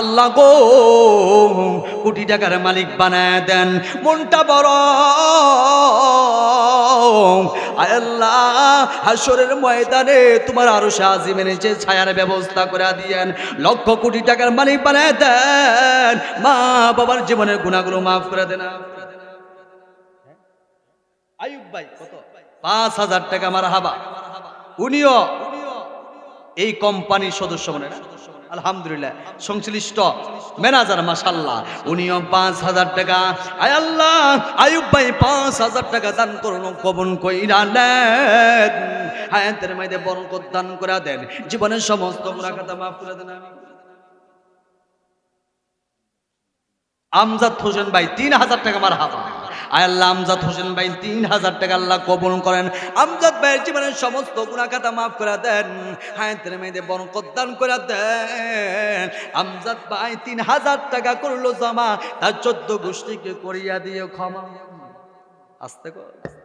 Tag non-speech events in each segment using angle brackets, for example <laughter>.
আল্লাহ গো, কোটি টাকার মালিক বানায় দেন, মনটা বড়। আল্লাহ হাসরের ময়দানে তোমার আরও সাজিমের যে ছায়ার ব্যবস্থা করে দিয়েন, লক্ষ কোটি টাকার মালিক বানায় দেন। মা বাবার জীবনের গুণাগুলো মাফ করে দেন। আয়ুব ভাই, কত? পাঁচ হাজার টাকা আমার হাবা উনিও এই কোম্পানির সদস্য মনে আলহামদুলিল্লাহ, সংশ্লিষ্ট ম্যানেজার মাসাল্লাহ উনিও পাঁচ হাজার টাকা। আয় আল্লাহ, আয়ুব ভাই পাঁচ হাজার টাকা দান করুন কবন কইরা নেন। হায়াতের মাইদে বরকত দান করে দেন। জীবনের সমস্ত মুরাকাতা মাফ করে দেন আমি আমজাদ হোসেন ভাই, তিন হাজার টাকা আমার আয় আল্লাহ আমজাদ হোসেন ভাই, তিন হাজার টাকা আল্লাহ কবুল করেন। আমজাদ ভাইয়ের জীবনের সমস্ত গুণাখাতা মাফ করে দেন, হায়াতের মেয়েদের বরকত দান করে দেন। আমজাদ ভাই তিন হাজার টাকা করল জমা, তার চোদ্দ গোষ্ঠীকে করিয়া দিয়ে ক্ষমা। আসতে কর।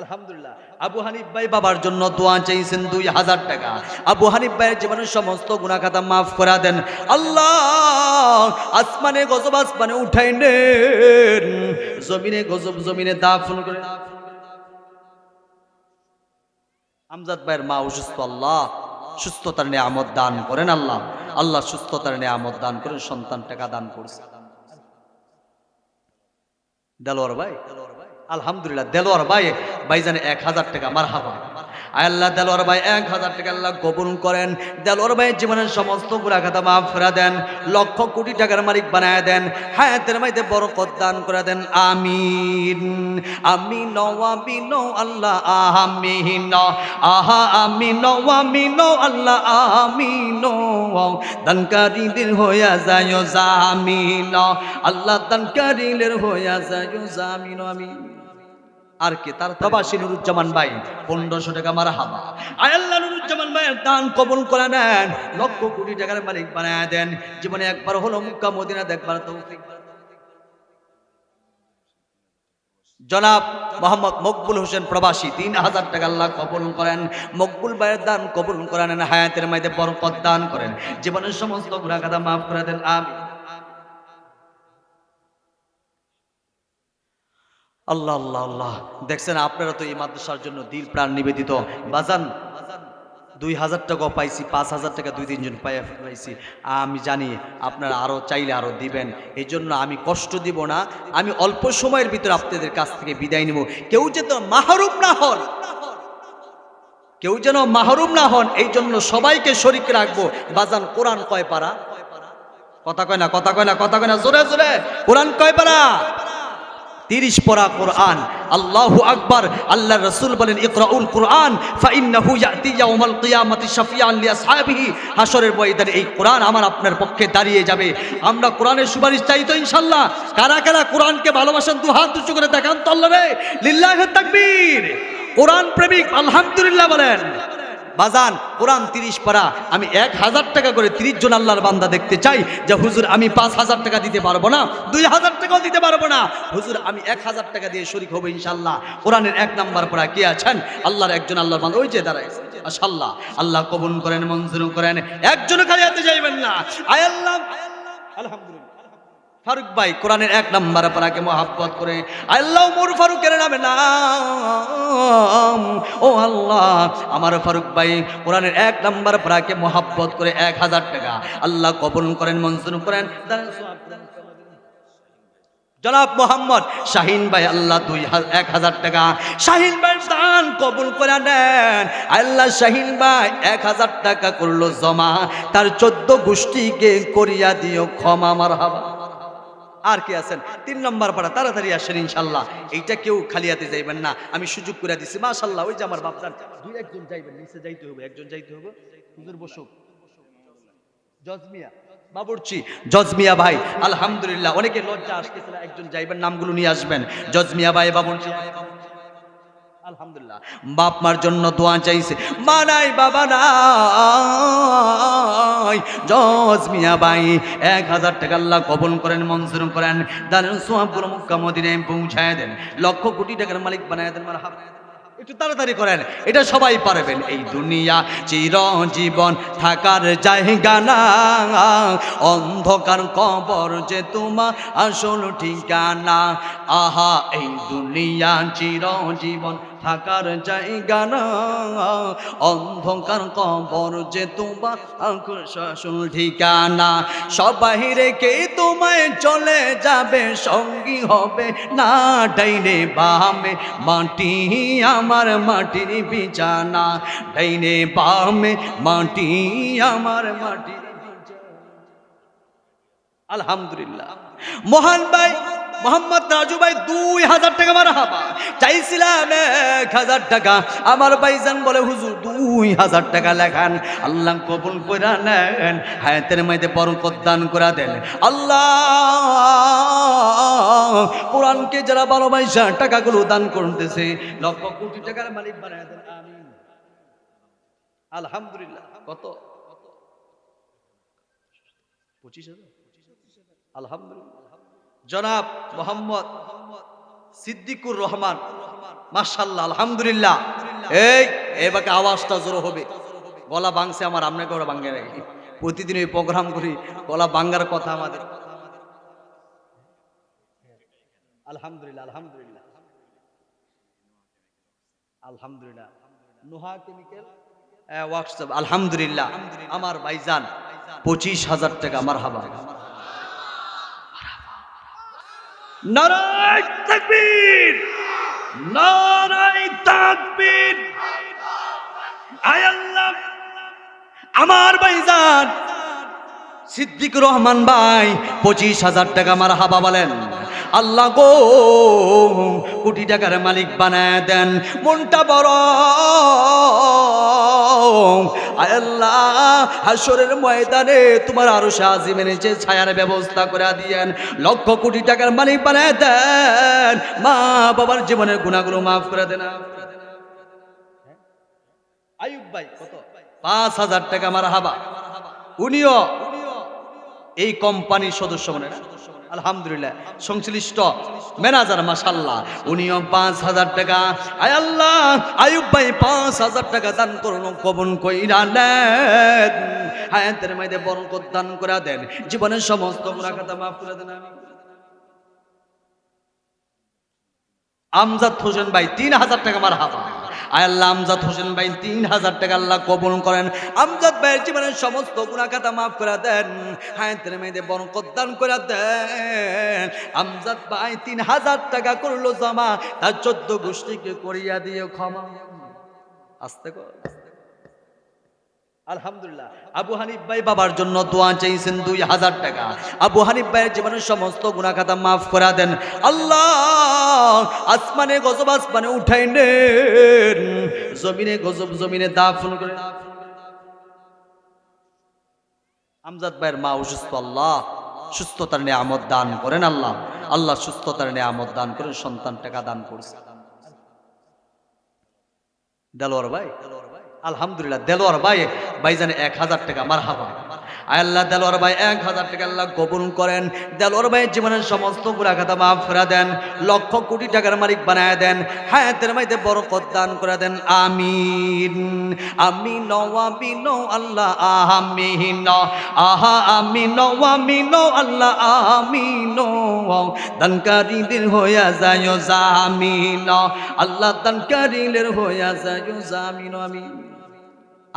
আলহামদুলিল্লাহ। আবু হানিফ ভাই বাবার জন্য দোয়া চাইছেন দুই হাজার টাকা। আবু হানিফ ভাইয়ের জীবনের সমস্ত গুণাখাতা মাফ করে দেন। আল্লাহ, আসমানে গজব, আসমানে উঠাই নেন জমিনে গজব, জমিনে দাফন করে আমজাদ ভাইয়ের মা অসুস্থ, আল্লাহ। সুস্থতার নিয়ামত দান করেন আল্লাহ। আল্লাহ সুস্থতার নিয়ামত দান করেন সন্তান টাকা দান করছে। দেলোয়ার ভাই? আলহামদুলিল্লাহ, দেলোয়ার ভাই, ভাইজানে এক হাজার টাকা মার হাবা আল্লাহ, দেলোয়ার ভাই, এক হাজার টাকা আল্লাহ কবুল করেন। দেলোয়ার ভাইয়ের জীবনের সমস্ত গুণাখাতা মাফ করে দেন, লক্ষ কোটি টাকার মালিক বানায় দেন, হায়াতের মাইতে বরকত দান করে দেন, আমিন। আমি নওয়ামি নো আল্লাহ, আমিন। আহা আমি নওয়ামি নো আল্লাহ, আমিন। দানকারীদের হইয়া যায় জামিন। আল্লাহ দানকারীদের হইয়া যায় জামিন আমিন। আর কে? তার প্রবাসী নুরুজ্জামান ভাই, পনেরোশো টাকা মারা হাবা আয়াল্লাহ নুরুজ্জামান ভাইয়ের দান কবুল করে নেন। লক্ষ কোটি টাকার মালিক বানায় দেন। জীবনে একবার হলো মুক্কা মদিনা দেখবার দান। জনাব মোহাম্মদ মকবুল হোসেন প্রবাসী, তিন হাজার টাকা আল্লাহ কবুল করেন। মকবুল ভাইয়ের দান কবুল করেন হায়াতের মাইতে বরকত দান করেন। জীবনের সমস্ত গুণাগাদা মাফ করে দেন আমি আল্লাহ আল্লাহ আল্লাহ। দেখছেন, আপনারা তো এই মাদ্রাসার জন্য দিল প্রাণ নিবেদিত। বাজান, দুই হাজার টাকাও পাইছি, পাঁচ হাজার টাকা দুই তিনজন পাই পাইছি আমি জানি, আপনারা আরও চাইলে আরও দিবেন। এই জন্য আমি কষ্ট দিব না। আমি অল্প সময়ের ভিতরে আপনাদের কাছ থেকে বিদায় নিব। কেউ যেন মাহরুম না হন। কেউ যেন মাহরুম না হন এই জন্য সবাইকে শরিক রাখব। বাজান, কোরআন কয় পারা? কথা কয় না, কথা কয় না, কথা কয় না। জোরে জোরে। কোরআন কয় পারা? তিরিশ পরা কোরআন। আল্লাহু আকবার আল্লাহ রসুল বলেন, ইকরাউল কোরআন ইয়াতি ইয়াউমাল এই কোরআন আমার আপনার পক্ষে দাঁড়িয়ে যাবে। আমরা কোরআনের সুপারিশ চাই তো ইনশাআল্লাহ কারা কারা কোরআনকে ভালোবাসেন, দু হাত উঁচু করে দেখান তো আল্লাহ রে। লিল্লাহি কোরআন প্রেমিক, আলহামদুলিল্লাহ বলেন। বাজান, কোরআন তিরিশ পারা, আমি এক হাজার টাকা করে তিরিশ জন আল্লাহর বান্দা দেখতে চাই যে, হুজুর, আমি পাঁচ হাজার টাকা দিতে পারব না, দুই হাজার টাকাও দিতে পারব না। হুজুর, আমি এক হাজার টাকা দিয়ে শরিক হব ইনশাল্লাহ কোরআনের এক নাম্বার পড়া কে আছেন? আল্লাহর একজন আল্লাহর বান্দা, ওই যে দাঁড়ায় আশাল্লাহ আল্লাহ কবুল করেন, মঞ্জুর করেন একজন খালি হাতে যাইবেন না। আয় আল্লাহ। আলহামদুলিল্লাহ। ফারুক ভাই, কোরআনের এক নাম্বার পারাকে মহাব্বত করে, আল্লাহ মোর ফারুকের নামে নাম। ও আল্লাহ, আমার ফারুক ভাই, কোরআনের এক নাম্বার পারাকে মহাব্বত করে এক হাজার টাকা। আল্লাহ কবুল করেন, মঞ্জুর করেন। জনাব মোহাম্মদ শাহিন ভাই, আল্লাহ দুই এক হাজার টাকা। শাহিন ভাই, দান কবুল করে নেন। আল্লাহ শাহিন ভাই, এক হাজার টাকা করল জমা। তার চোদ্দ গোষ্ঠীকে করিয়া দিও, ক্ষমা আমার হাবা আর কে আছেন? তিন নম্বর পাড়া, তাড়াতাড়ি আসেন ইনশাল্লাহ। এইটা কেউ খালিয়াতে যাইবেন না। আমি সুযোগ করে দিছি। মাশাল্লাহ, ওই যে আমার বাপদান। দুই একজন যাইবেন, নিচে যাইতে হবে, একজন যাইতে হবে। হুজুর বসুক। জজমিয়া, বাবুরচি। জজমিয়া ভাই, আলহামদুলিল্লাহ, অনেকে লজ্জা আসতেছিল একজন যাইবেন, নামগুলো নিয়ে আসবেন। জজমিয়া ভাই, বাবুরচি। আলহামদুলিল্লাহ। বাপ মার জন্য দোয়া চাইছে, মা নাই, বাবা নাই। জজ মিয়া ভাই, এক হাজার টাকা আল্লাহ কবল করেন, মঞ্জুর করেন। দানের সোহাবুল মুক্কা পৌঁছায় দেন। লক্ষ কোটি টাকার মালিক বানায় দেন মার একটু তাড়াতাড়ি করেন, এটা সবাই পারবেন। এই দুনিয়া চিরজীবন থাকার জায়গা না। অন্ধকার কবর যে তোমার আসল ঠিকানা। আহা, এই দুনিয়া চিরজীবন থাকার জায়গা না। অন্ধকার কবর যে তোমার আসল ঠিকানা। সবাই রেখে তোমায় চলে যাবে, সঙ্গী হবে না ডাইনে বামে। মাটি আমার মাটির বিছানা, ডাইনে বামে। মাটি আমার মাটির আলহামদুলিল্লাহ। মহান ভাই মোহাম্মদ রাজু ভাই দুই হাজার টাকা মারা হাবা চাইছিলাম এক হাজার টাকা। আমার ভাইজান বলে, হুজুর, দুই হাজার টাকা লেখান। আল্লাহ কবুল করে নেন। হায়াতের মধ্যে বরকত দান করে দেন। আল্লাহ, কোরআনকে যারা ভালোবাসা, টাকাগুলো দান করতেছে। লক্ষ কোটি টাকার মালিক বানায় দেন। আলহামদুলিল্লাহ। কত? পঁচিশ হাজার? আলহামদুলিল্লাহ। জনাব মোহাম্মদ সিদ্দিকুর রহমান মাশাল্লাহ আলহামদুলিল্লাহ। এই এবারে আওয়াজটা জোর হবে। গলা ভাঙছে আমার আপনাকে ওরা ভাঙ্গে রাখি প্রতিদিন এই প্রোগ্রাম করি, গলা ভাঙ্গার কথা আমাদের। আলহামদুলিল্লাহ আলহামদুলিল্লাহ। আলহামদুলিল্লাহ। নোহা কেমিক্যাল? ওয়ার্কশপ আলহামদুলিল্লাহ। আমার ভাইজান, পঁচিশ হাজার টাকা আমার হাবা নারায় তাকবীর নারায় তাকবীর। আয় আল্লাহ, আমার ভাইজান সিদ্দিক রহমান ভাই পঁচিশ হাজার টাকা আমার হাবা বলেন। আল্লাহ গো, কোটি টাকার মালিক বানায় দেন। মনটা বড়। আল্লাহ, হাসরের ময়দানে তোমার আরও সাজিমের যে ছায়ার ব্যবস্থা করে দিয়েন। লক্ষ কোটি টাকার মালিক বানায় দেন। মা বাবার জীবনের গুণাগুলো মাফ করে দেন। আয়ুব ভাই পাঁচ হাজার টাকা আমার হাবা উনিও এই কোম্পানির সদস্য মনে? আলহামদুলিল্লাহ, সংশ্লিষ্ট ম্যানেজার মাসাল্লাহ উনিও পাঁচ হাজার টাকা। আয় আল্লাহ, আয়ুব ভাই পাঁচ হাজার টাকা দান করুন কবন কইরা নেন। হায়াতের মাইদে বরকত দান করে দেন। জীবনের সমস্ত গুণাখাতা মাফ করে দেন আমি আমজাদ হোসেন ভাই, তিন হাজার টাকা মার হাবা আল্লাহ আমজাদ হোসেন ভাই, তিন হাজার টাকা আল্লাহ কবুল করেন। আমজাদ ভাইয়ের জীবনের সমস্ত গুণাখাতা মাফ করে দেন, হায়াতের মেয়েদের বরকত দান করে দেন। আমজাদ ভাই তিন হাজার টাকা করল জমা, তার চোদ্দ গোষ্ঠীকে করিয়া দিয়ে ক্ষমা। আসতে কর। আলহামদুলিল্লাহ। আবু হানিফ ভাই বাবার জন্য দোয়া চাইছেন দুই হাজার টাকা। আবু হানিফ ভাইয়ের জীবনের সমস্ত গুণাখাতা মাফ করা দেন। আল্লাহ, আসমানে গজব আসমানে উঠাই নেন জমিনে গজব জমিনে দাফন করে আমজাদ ভাইয়ের মা অসুস্থ, আল্লাহ, সুস্থতার নিয়ামত দান করেন আল্লাহ। আল্লাহ সুস্থতার নিয়ামত দান করেন সন্তান টাকা দান করছে। দেলোয়ার ভাই আলহামদুলিল্লাহ, দেলোয়ার ভাই ভাইজান এক হাজার টাকা মার হাবা আল্লাহ, দেলোয়ার ভাই, এক হাজার টাকা আল্লাহ কবুল করেন। দেলোয়ার ভাই জীবনের সমস্ত গুণাখাতা মাফ করে দেন, লক্ষ কোটি টাকার মালিক বানায় দেন, হায়াতের মাইতে বরকত দান করে দেন, আমিন। আমি আমি নো আল্লাহ, আমিন। আহা আমি আমি নো আল্লাহ, আমিন। দানকারীদের হইয়া যায় জামিন। আল্লাহ দানকারীদের হইয়া যায় জামিন, আমিন।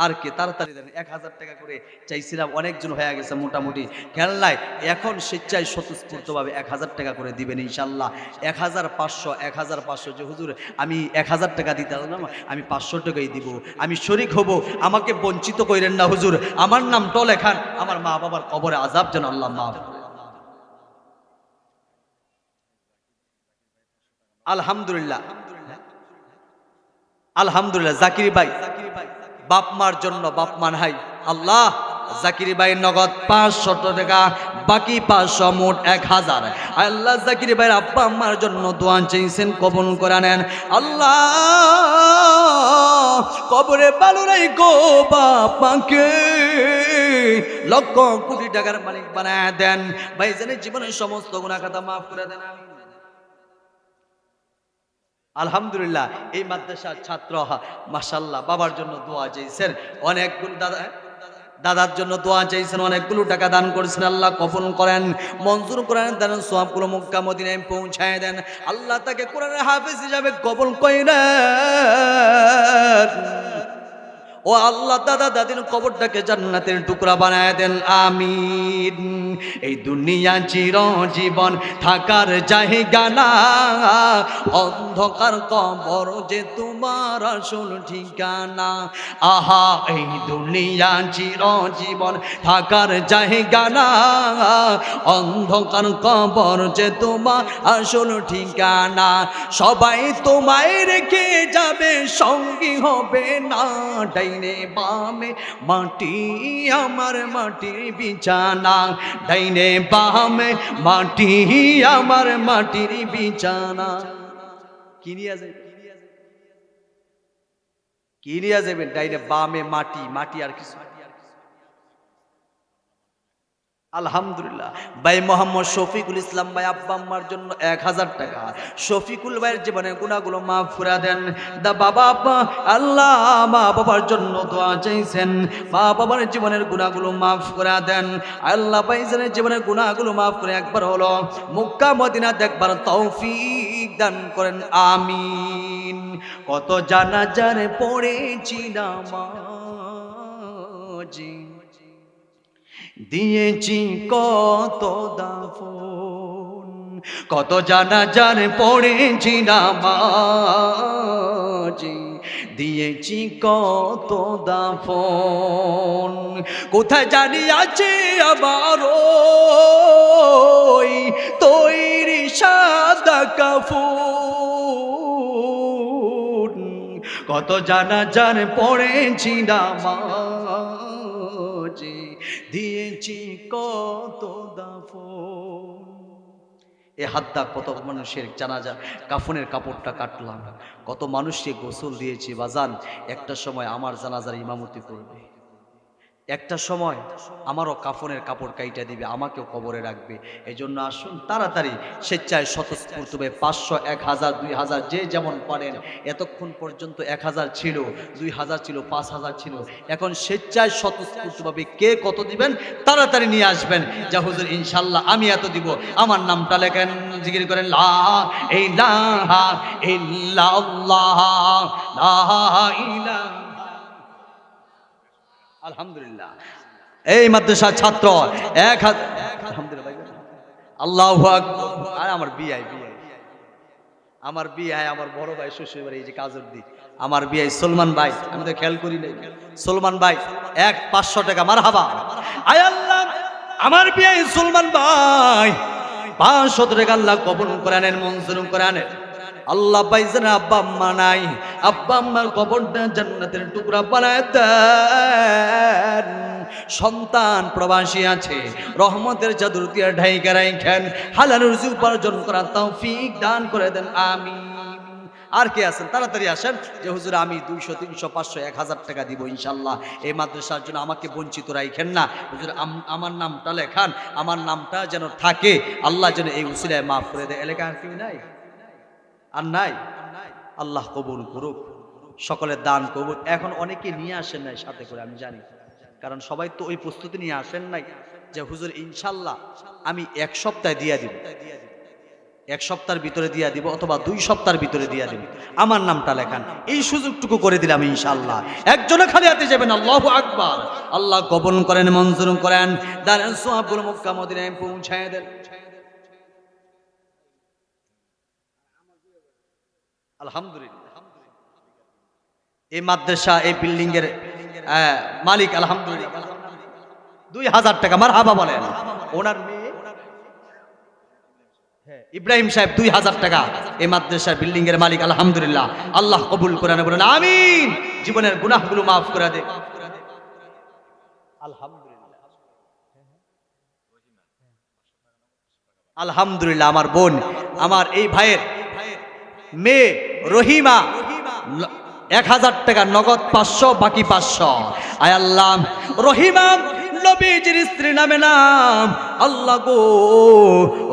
আর কে, তাড়াতাড়ি দেন, এক হাজার টাকা করে চাইছিলাম, অনেকজন হয়ে গেছে মোটামুটি। খেলনায় এখন স্বেচ্ছায় স্বতঃস্ফূর্তভাবে এক হাজার টাকা করে দিবেন ইনশাল্লাহ। এক হাজার পাঁচশো, এক হাজার পাঁচশো, যে হুজুর আমি এক হাজার টাকা দিতে পারলাম আমি পাঁচশো টাকাই দিব। আমি শরিক হব, আমাকে বঞ্চিত করেন না হুজুর। আমার নাম টল এখান আমার মা বাবার কবরে আজাব যেন আল্লাহ করে। আলহামদুলিল্লাহ। আলহামদুলিল্লাহ, জাকির ভাই। বাপ মার জন্য বাপ মা নাই আল্লাহ, জাকির ভাই নগদ পাঁচশত টাকা, বাকি পাঁচশো মোট এক হাজার। আল্লাহ, জাকির ভাইয়ের আব্বা আম্মার জন্য দোয়া চেয়েছেন কবন করে নেন। আল্লাহ, কবরে ভালো নাই গো বাপাকে, লক্ষ কোটি টাকার মালিক বানায় দেন। ভাইজানের জীবনের সমস্ত গুণাখাতা মাফ করে দেন, আমিন। আলহামদুলিল্লাহ, এই মাদ্রাসার ছাত্র মাসাল্লাহ বাবার জন্য দোয়া চাইছেন। অনেকগুলো দাদা, দাদার জন্য দোয়া চাইছেন, অনেকগুলো টাকা দান করেছেন, আল্লাহ কবল করেন। মঞ্জুর করেন, দেন সোহাবগুলো মক্কা মদিনায় পৌঁছায় দেন। আল্লাহ তাকে কোরআনের হাফিজ হিসাবে কবল করেন ও আল্লাহ দাদা দাদির কবরটাকে জান্নাতের টুকরা বানায় দেন, আমিন। এই দুনিয়া চির জীবন থাকার জায়গা না। অন্ধকার কবর যে তোমার আসল ঠিকানা। আহা, এই দুনিয়া চির জীবন থাকার জায়গা না। অন্ধকার কবর যে তোমার আসল ঠিকানা। সবাই তোমায় রেখে যাবে, সঙ্গী হবে না। ডাইনে বামে মাটি, আমার মাটির বিছানা। ডাইনে বামে মাটি, আমার মাটির বিছানা। কিনিয়া যাই কিনিয়া যাবেন? ডাইনে বামে মাটি মাটি আর কিছু? আলহামদুলিল্লাহ। ভাই মোহাম্মদ শফিকুল ইসলাম ভাই আব্বা আম্মার জন্য এক হাজার টাকা। শফিকুল ভাইয়ের জীবনে গুণাগুলো মাফ করে দেন। দা বাবা আব্বা, আল্লাহ মা বাবার জন্য দোয়া চাইছেন। মা বাবার জীবনের গুণাগুলো মাফ করে দেন। আল্লাহ ভাইজানের জীবনের গুণাগুলো মাফ করে একবার হলো মুক্কা মদিনা দেখবার তৌফিক দান করেন। আমিন। কত জানা জানে পড়েছি নামাজি। দিয়েছি কত দাফন, কত জানা জান পড়েছি নামাজি। দিয়েছি কত দাফন, কোথায় জানি আছে আবার ওই তৈরি সাদা কাফুন। কত জানা জান পড়েছি নামাজি দিয়েছি কত দাফন। এ হাতটা কত মানুষের জানাজা, কাফনের কাপড়টা কাটলাম। কত মানুষকে গোসল দিয়েছি, বাজান, একটা সময় আমার জানাজার ইমামতি করবে। একটা সময় আমারও কাফনের কাপড় কাইটা দিবে, আমাকেও কবরে রাখবে। এই জন্য আসুন তাড়াতাড়ি স্বেচ্ছায় স্বতঃস্ফূর্তভাবে পাঁচশো, এক হাজার, দুই হাজার, যে যেমন পারেন। এতক্ষণ পর্যন্ত এক হাজার ছিল, দুই হাজার ছিল, পাঁচ হাজার ছিল। এখন স্বেচ্ছায় স্বতঃস্ফূর্তভাবে কে কত দিবেন? তাড়াতাড়ি নিয়ে আসবেন। যা হুজুর ইনশাল্লাহ আমি এত দিব। আমার নামটা লেখেন জিজ্ঞেস করেন, লা ইলাহা ইল্লাল্লাহ, লা ইলাহা আলহামদুলিল্লাহ। এই মাদ্রাসার ছাত্র, এক হাজার আলহামদুলিল্লাহ আল্লাহ আর আমার বিআই বিআই। আমার বিআই, আমার বড় ভাই শ্বশুর বাড়ি এই যে কাজের দিক আমার বিআই সলমান ভাই, আমি তো খেয়াল করি নাই। সলমান ভাই, এক পাঁচশো টাকা মার হাবা আয় আল্লাহ, আমার বিআই সলমান ভাই, পাঁচশো টাকা আল্লাহ কবন করে আনেন মনসুর করে আনেন। আল্লাহ পাইছেন আব্বা আম্মা নাই, আব্বা আম্মার কবরটা জান্নাতের টুকরা বানায় দেন সন্তান প্রবাসী আছে। রহমতের চাদর দিয়ে ঢাইকা রাইখেন হালাল রুজি উপার্জন করার তৌফিক দান করে দেন। আমি আর কে আছেন? তাড়াতাড়ি আসেন যে, হুজুর, আমি দুইশো, তিনশো, পাঁচশো, এক হাজার টাকা দিব ইনশাল্লাহ। এই মাদ্রাসার জন্য আমাকে বঞ্চিত রাইখেন না। হুজুর আমার নামটা লেখান। আমার নামটা যেন থাকে। আল্লাহ যেন এই উসিলায় মাফ করে দেয়। এলাকা আর কেউ নাই? আর নাই? আল্লাহ কবুল করুক। সকলের দান কবুল এখন অনেকে নিয়ে আসেন নাই সাথে করে, আমি জানি। কারণ সবাই তো ওই প্রস্তুতি নিয়ে আসেন নাই যে, হুজুর, ইনশাল্লাহ আমি এক সপ্তাহে দিয়া দিব। এক সপ্তাহের ভিতরে দিয়া দিব অথবা দুই সপ্তাহের ভিতরে দিয়া দিব। আমার নামটা লেখান। এই সুযোগটুকু করে দিলাম ইনশাল্লাহ। একজনে খালি হাতে যাবেন, আল্লাহ আকবার। আল্লাহ কবন করেন, মঞ্জুর করেন। পৌঁছায় দেন। আলহামদুলিল্লাহ। এই মাদ্রাসা, এই বিল্ডিং এর মালিক আলহামদুলিল্লাহ। দুই হাজার টাকা মার হাবা বলেন। ওনার মেয়ে? হ্যাঁ, ইব্রাহিম সাহেব দুই হাজার টাকা। এই মাদ্রাসার বিল্ডিং এর মালিক আলহামদুলিল্লাহ। আল্লাহ কবুল করে নেন বলেন আমিন। জীবনের গুনাহগুলো মাফ করে দে। আলহামদুলিল্লাহ আমার বোন আমার এই ভাইয়ের মেয়ে রহিমা। এক হাজার টাকা নগদ পাঁচশো, বাকি পাঁচশো। আয় আল্লাহ, রহিমা, নবীজির স্ত্রী নামে নাম। আল্লাহ গো,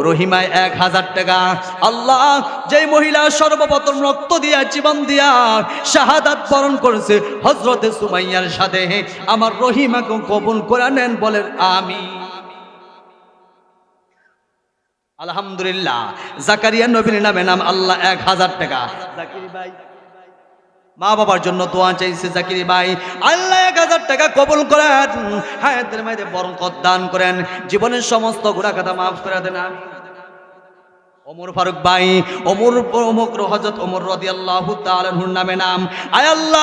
রহিমায় এক হাজার টাকা। আল্লাহ, যেই মহিলা সর্বপ্রথম রক্ত দিয়া, জীবন দিয়া শাহাদাত বরণ করেছে হজরতে সুমাইয়ার সাথে, আমার রহিমাকে কবুল করে নেন বলেন আমি আলহামদুলিল্লাহ, জাকারিয়া নবীর নামে নাম আল্লাহ এক হাজার টাকা। জাকির ভাই। মা বাবার জন্য দোয়া চাইছে জাকির ভাই। আল্লাহ এক হাজার টাকা কবুল করেন। হায়াতের মাইতে বরকত দান করেন। জীবনের সমস্ত কথা মাফ করে দেন। ওমর ফারুক ভাই, ওমর অমুক হজরত ওমর রদি আল্লাহ তালহুর নামে নাম। আয় আল্লাহ!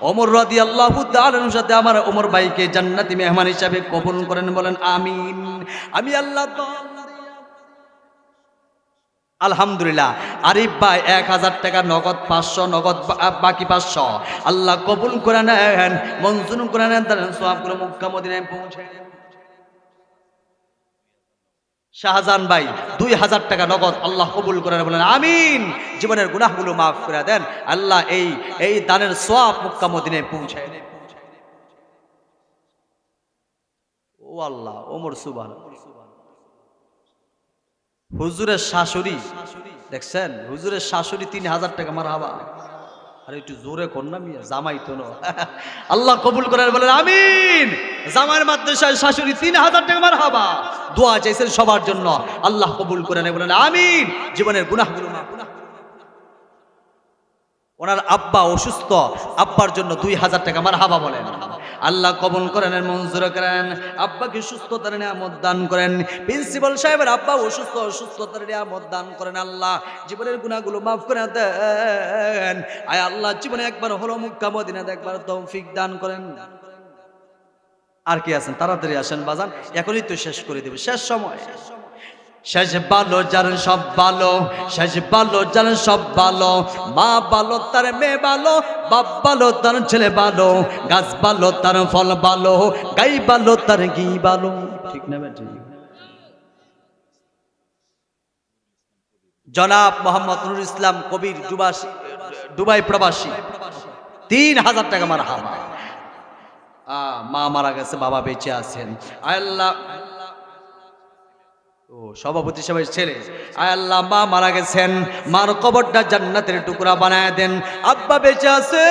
ওমর রাদি আল্লাহ তাআলার সাথে আমার ওমর ভাইকে জান্নাতি মেহমান হিসাবে কবুল করেন বলেন, আমিন। আমি আল্লাহ আলহামদুলিল্লাহ। আরিফ ভাই, এক হাজার টাকা নগদ পাঁচশো, নগদ বাকি পাঁচশো। আল্লাহ কবুল করে নেন, মঞ্জুর করে নেন তার সবগুলো মদিনায় পৌঁছে। শাহজাহান ভাই, দুই হাজার টাকা নগদ আল্লাহ কবুল করেন বলেন, আমিন। জীবনের গুনাহগুলো মাফ করে দেন। আল্লাহ এই এই দানের সব মুক্কা মদিনে পৌঁছায় দেন। ও আল্লাহ, ওমর সুবান হুজুরের শাশুড়ি, দেখছেন? হুজুরের শাশুড়ি তিন হাজার টাকা মার হাবা আর একটু জোরে কর না মিয়া, জামাই তো। <laughs> আল্লাহ কবুল করেন, বলেন আমিন। জামাইয়ের মাদ্রাসায় শাশুড়ি তিন হাজার টাকা মার হাবা দোয়া চাইছেন সবার জন্য। আল্লাহ কবুল করেন, বলেন আমিন। জীবনের গুনাহগুলো মাফ। ওনার আব্বা অসুস্থ, আব্বার জন্য দুই হাজার টাকা আমার হাবা বলেন। আল্লাহ কবল করেন মঞ্জুর করেন। আব্বাকে সুস্থতার নিয়ামত দান করেন। প্রিন্সিপাল সাহেবের আব্বা অসুস্থ, অসুস্থতার নিয়ামত দান করেন আল্লাহ। জীবনের গুণাগুলো মাফ করে দেন। আয় আল্লাহ, জীবনে একবার হলো মুক্কা, মদিনাতে একবার তৌফিক দান করেন। আর কি আছেন? তাড়াতাড়ি আসেন বাজান। এখনই তো শেষ করে দেবে। শেষ সময়। শেষ ভালো, যার সব ভালো, শেষ ভালো, যার সব ভালো। মা ভালো, তার মেয়ে ভালো, বাপ ভালো, তার ছেলে ভালো, গাছ ভালো, তার ফল ভালো, গাই ভালো, তার ঘি ভালো। ঠিক না জনাব মোহাম্মদ নুরুল ইসলাম কবির দুবাসী, দুবাই প্রবাসী। তিন হাজার টাকা মারা হামা মা মারা গেছে, বাবা বেঁচে আছেন। আল্লাহ সভাপতি সবাই ছেলে আল্লাহ, মা মারা গেছেন। মার কবরটা জান্নাতের টুকরা বানায় দেন। আব্বা বেঁচে আছে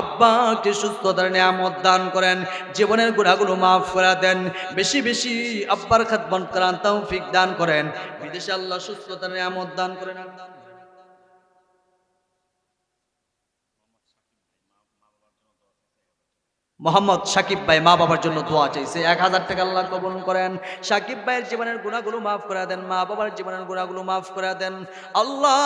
আব্বাকে সুস্থতার নিয়ামত দান করেন। জীবনের গুণাগুলো মাফ করে দেন। বেশি বেশি আব্বার খাতবন করান তৌফিক দান করেন। বিদেশে আল্লাহ সুস্থতার নিয়ামত দান করেন। মোহাম্মদ সাকিব ভাই মা বাবার জন্য দোয়া চাইছে। এক হাজার টাকা আল্লাহ কবল করেন। সাকিব ভাইয়ের জীবনের গুণাগুলো মাফ করে দেন। মা বাবার জীবনের গুণাগুলো মাফ করে দেন। আল্লাহ,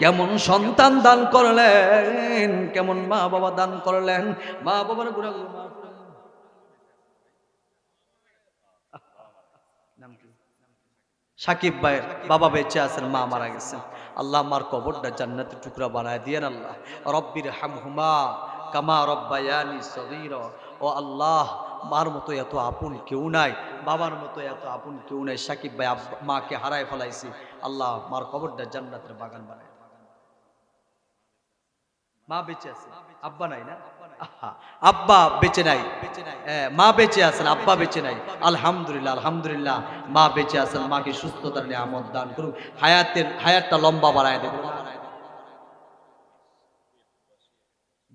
কেমন সন্তান দান করলেন, কেমন মা বাবা দান করলেন। মা বাবার গুণাগুলো? সাকিব ভাইয়ের বাবা বেঁচে আছেন, মা মারা গেছেন। আল্লাহ আমার কবরটা জান্নাতের টুকরা বানায় দিয়েন আল্লাহ। রব্বির হামহুমা কামা রব্বায়ানি সগীর। ও আল্লাহ, মার মতো এত আপন কেউ নাই, বাবার মতো এত আপন কেউ নাই, সাকিব ভাই মাকে হারায় ফেলাইছি। আল্লাহ মার কবরটা জান্নাতের বাগান বানায় মা বেঁচে আছে, আব্বা নাই না? আব্বা বেঁচে নাই। মা বেঁচে আছেন, আব্বা বেঁচে নাই। আলহামদুলিল্লাহ আলহামদুলিল্লাহ, মা বেঁচে আছেন, মাকে সুস্থতার নিয়ামত দান করুন হায়াতের, হায়াতটা লম্বা বাড়ায় দেব।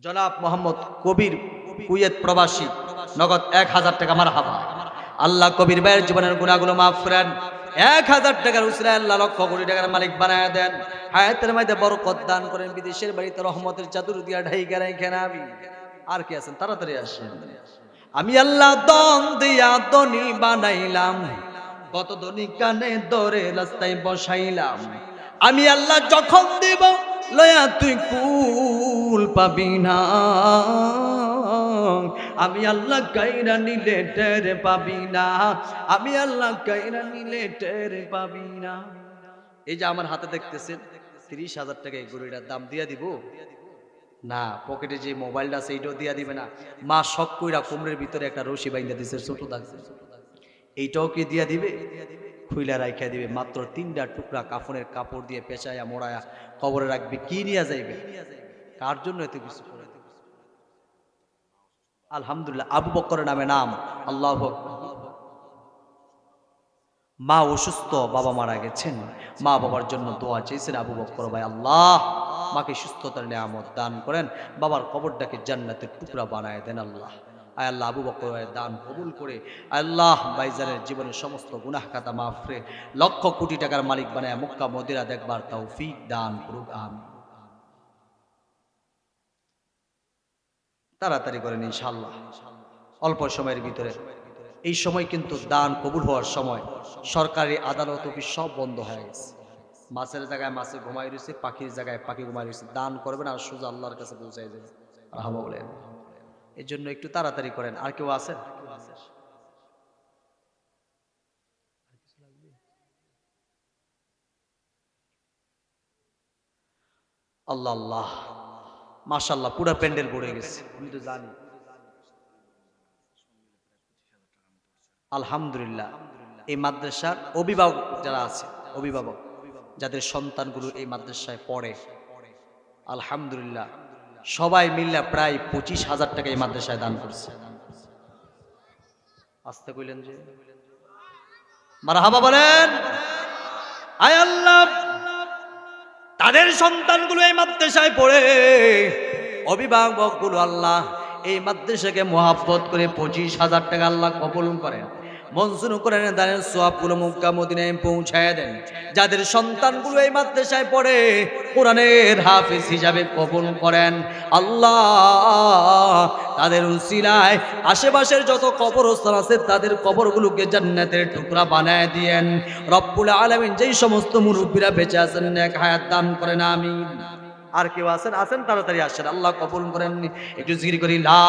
জনাব মোহাম্মদ কবির কুয়েত প্রবাসী, নগদ এক হাজার টাকা আমার হাবা আল্লাহ কবির ভাইয়ের জীবনের গুণাগুলো মাফ করেন। এক হাজার টাকার উসরা আল্লাহ লক্ষ কোটি টাকার মালিক বানায় দেন। হায়াতের মধ্যে বরকত দান করেন। বিদেশের বাড়িতে রহমতের চাদর দিয়া ঢাই গেরাই খেনাবি আর কি আছেন? তাড়াতাড়ি আসেন। আমি আল্লাহ দন দিয়া দনি বানাইলাম। কত দনি কানে দরে রাস্তায় বসাইলাম। আমি আল্লাহ যখন দিব, লয়া তুই কুল পাবি না। আমি আল্লাহ কাইরা নিলে টের পাবি না। আমি আল্লাহ কাইরা নিলে টের পাবি না। এই যে আমার হাতে দেখতেছেন, তিরিশ হাজার টাকা এই গরুটার দাম দিয়া দিব। না পকেটে যে মোবাইলটা আছে, এইটাও দিয়া দিবে না। মা শখ কইরা কোমরের ভিতরে একটা রশি বাইন্দা দিছে, ছোট থাকছে এইটাও কি দিয়া দিবে? খুইলা রাইখা দিবে, মাত্র তিনটা টুকরা কাফনের কাপড় দিয়ে পেঁচায়া মোড়ায়া কবরে রাখবে। কি নিয়ে যাইবে? কার জন্য এত কিছু আলহামদুলিল্লাহ, আবু বক্করের নামে নাম, আল্লাহ মা অসুস্থ, বাবা মারা গেছেন। মা বাবার জন্য দোয়া চেয়েছেন আবু বক্কর ভাই, আল্লাহ! মাকে সুস্থতার নিয়ামত দান করেন, বাবার কবরটাকে জান্নাতের টুকরা বানায় দেন আল্লাহ। আয় আল্লাহ আবু বক্কর ভাইয়ের দান কবুল করে আল্লাহ বাইজানের জীবনের সমস্ত গুনাহ খাতা মাফরে লক্ষ কোটি টাকার মালিক বানায় মক্কা মদিরা দেখবার তৌফিক দান করুক, আমিন। তাড়াতাড়ি করেন ইনশাল্লাহ অল্প সময়ের ভিতরে। এই সময় কিন্তু দান কবুল হওয়ার সময় সরকারি আদালত অফিস সব বন্ধ হয়ে গেছে। মাছের জায়গায় মাছে ঘুমাই রয়েছে, পাখির জায়গায় পাখি ঘুমাই রয়েছে। দান করবেন আর সোজা আল্লাহর কাছে পৌঁছাই যাবে রাহমা বলেন। এই জন্য একটু তাড়াতাড়ি করেন। আর কেউ আছেন? আল্লাহ আল্লাহ। মাশাল্লাহ পুরা প্যান্ডেল পড়ে গেছে। আমি তো জানি। আলহামদুলিল্লাহ। এই মাদ্রাসার অভিভাবক যারা আছে, অভিভাবক। যাদের সন্তানগুলো এই মাদ্রাসায় পড়ে। আলহামদুলিল্লাহ। সবাই মিললে প্রায় পঁচিশ হাজার টাকা এই মাদ্রাসায় দান করছে। আসতে কইলেন যে। মারহাবা বলেন। আয় আল্লাহ, তাদের সন্তানগুলো এই মাদ্রাসায় পড়ে। অভিভাবকগুলো আল্লাহ এই মাদ্রাসাকে মহাব্বত করে পঁচিশ হাজার টাকা আল্লাহ কবল করেন। মনসুর করেন তাদের সোয়াবগুলো মুক্কা মদিনায় পৌঁছায় দেন। যাদের সন্তানগুলো এই মাদ্রাসায় পড়ে, কোরআনের হাফিজ হিসাবে কবল করেন। আল্লাহ তাদের উসিলায় আশেপাশের যত কবরস্থান আছে, তাদের কবরগুলোকে জান্নাতের টুকরা বানায় দিয়েন। রব্বুল আলামিন যেই সমস্ত মুরব্বীরা বেঁচে আছেন এক হায়াত দান করেন, আমিন। আর কেউ আছেন? আছেন? তাড়াতাড়ি আসেন। আল্লাহ কবুল করেন একটু জিকির করি ইল্লাল্লাহ, লা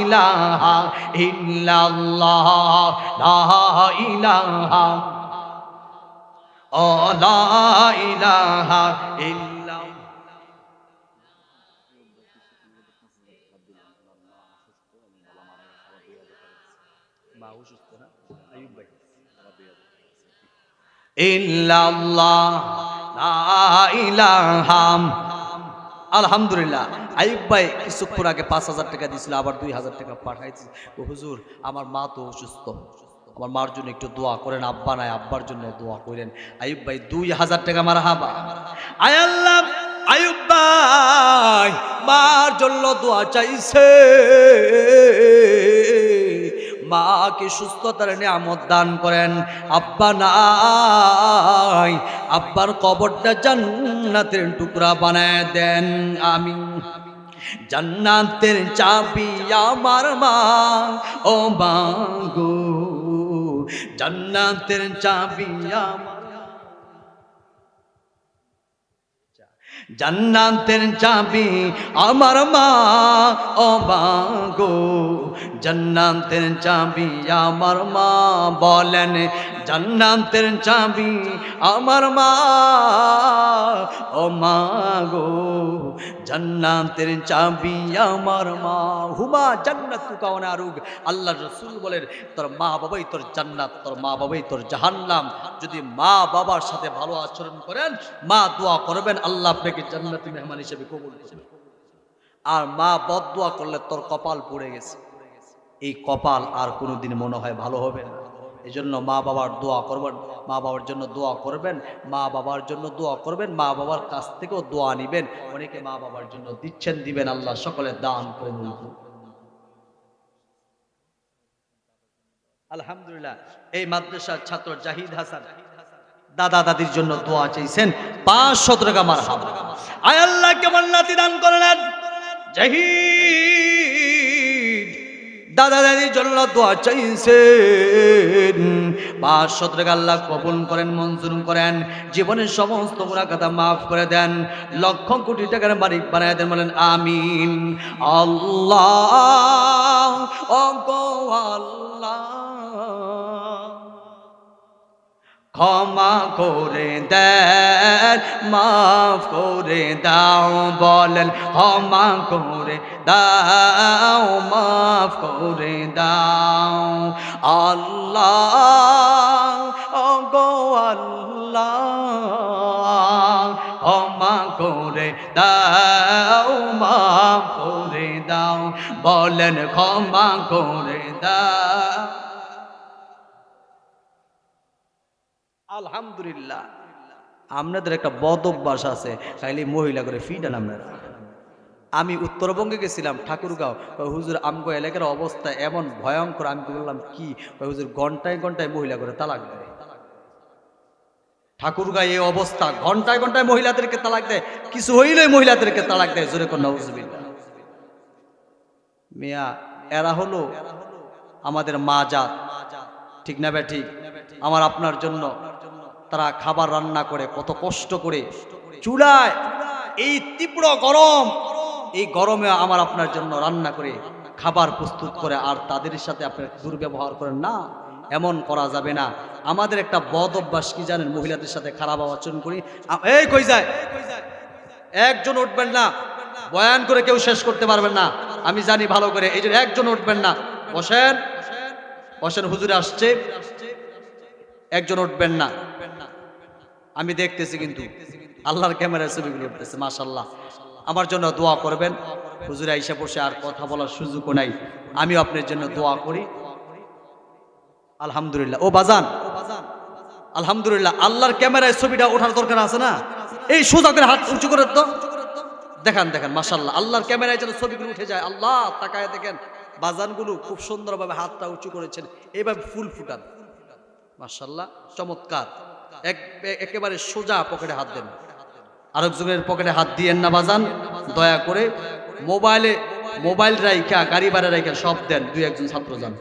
ইলাহা ইল্লাল্লাহ ইল্লাল্লাহ, লা ইলাহা আলহামদুলিল্লাহ। আইব ভাই কিছুক্ষণ আগে পাঁচ হাজার টাকা দিয়েছিল, আবার দুই হাজার টাকা পাঠাইছি। হুজুর, আমার মা তো অসুস্থ। আমার মার জন্য একটু দোয়া করেন, আব্বা নাই, আব্বার জন্য দোয়া করেন। আইব ভাই, দুই হাজার টাকা মারা হাবা। আল্লাহ, আয়ুব ভাই, মার জন্য দোয়া চাইছে। মাকে সুস্থতার নিয়ামত দান করেন। আব্বা নাই, আব্বার কবরটা জান্নাতের টুকরা বানায় দেন। আমি জান্নাতের চাবি আমার মা, ও মা গো। জান্নাতের চাবি আমার জান্নাতের চাবি আমার মা, ও মাগো জান্নাতের চাবি আমার মা বলেন, জান্নাতের চাবি আমার মা, ও মাগো জান্নাতের চাবি আমার মা, হুমা জান্নাত তু কাওনা আরুগ আল্লাহ রসুল বলেন, তোর মা বাবাই তোর জান্নাত, তোর মা বাবাই তোর জাহান্নাম। যদি মা বাবার সাথে ভালো আচরণ করেন, মা দোয়া করবেন, আল্লাহ আপনাকে জান্নাতি মেহমান হিসেবে কবুল করবেন আর মা বদদোয়া করলে তোর কপাল পড়ে গেছে। এই কপাল আর কোনোদিন মনে হয় ভালো হবে না। এই জন্য মা বাবার দোয়া করবেন, মা বাবার জন্য দোয়া করবেন, মা বাবার জন্য দোয়া করবেন, মা বাবার কাছ থেকেও দোয়া নিবেন। অনেকে মা বাবার জন্য দিচ্ছেন, দিবেন, আল্লাহ সকলে দান করুন। আলহামদুলিল্লাহ, এই মাদ্রাসার ছাত্র জাহিদ হাসান দাদা দাদির জন্য দোয়া চাইছেন, পাঁচশত টাকা মার হাম আয় আল্লাহ, কেমন নাতি দান করলেন জাহিদ! দাদা দাদির জন্য দোয়া চাইছেন। পাঁচশত টাকা আল্লাহ কবুল করেন, মঞ্জুর করেন। জীবনের সমস্ত মুরাকাতা মাফ করে দেন। লক্ষ কোটি টাকার মালিক বানায় দেন বলেন, আমিন। আল্লাহ, অগ আল্লাহ। ক্ষমা করে দেন, মাফ করে দাও, বলেন ক্ষমা করে দাও, মাফ করে দাও। আল্লাহ ও গো আল্লাহ, ক্ষমা করে দাও, মাফ করে দাও, বলেন ক্ষমা করে দাও। আলহামদুলিল্লাহ। আপনাদের একটা বদ অভ্যাস আছে খাইলে মহিলা করে ফিডান আপনারা। আমি উত্তরবঙ্গে গেছিলাম, ঠাকুরগাঁও। হুজুর, আমগো এলাকার অবস্থা এমন ভয়ঙ্কর। আমি বললাম, কি? হুজুর, ঘন্টায় ঘন্টায় মহিলা করে তালাক দেয়। ঠাকুরগাঁও এই অবস্থা, ঘন্টায় ঘন্টায় মহিলাদেরকে তালাক দেয়। কিছু হইলেই মহিলাদেরকে তালাক দেয়, জোরে কন্যা হুজুবিল্লা মিয়া, এরা হলো আমাদের মা জাত। ঠিক না বে ঠিক? আমার আপনার জন্য তারা খাবার রান্না করে, কত কষ্ট করে। চুলায় এই তীব্র গরম, এই গরমে আমার আপনার জন্য রান্না করে, খাবার প্রস্তুত করে, আর তাদের সাথে আপনি দুর্ব্যবহার করেন না। এমন করা যাবে না। আমাদের একটা বদ অভ্যাস কি জানেন? মহিলাদের সাথে খারাপ আচরণ করি। এই কই যায়? একজন উঠবেন না, বয়ান করে কেউ শেষ করতে পারবেন না। আমি জানি ভালো করে, এই জন্য একজন উঠবেন না। বসেন বসেন, হুজুরে আসছে। একজন উঠবেন না। আমি দেখতেছি কিন্তু আল্লাহর ক্যামেরায় ছবিগুলো উঠতেছে মাশাল্লাহ আমার জন্য দোয়া করবেন। হুজুরে আইসা বসে আর কথা বলার সুযোগও নাই। আমিও আপনার জন্য দোয়া করি। আলহামদুলিল্লাহ। ও বাজান, আলহামদুলিল্লাহ, আল্লাহর ক্যামেরায় ছবিটা ওঠার দরকার আছে না? এই সোজা করে হাত উঁচু করে তো। দেখান, দেখেন মাশাল্লাহ আল্লাহর ক্যামেরায় যেন ছবিগুলো উঠে যায়, আল্লাহ, তাকায় দেখেন। বাজানগুলো খুব সুন্দরভাবে হাতটা উঁচু করেছেন। এইভাবে ফুল ফুটান। মাশাল্লাহ চমৎকার। এক একেবারে সোজা পকেটে হাত দেন। আরেকজনের পকেটে হাত দিয়েন না বাজান, দয়া করে। মোবাইলে, মোবাইল রাইখা, গাড়ি ভাড়া রাইখা সব দেন, দুই একজন ছাত্র যান।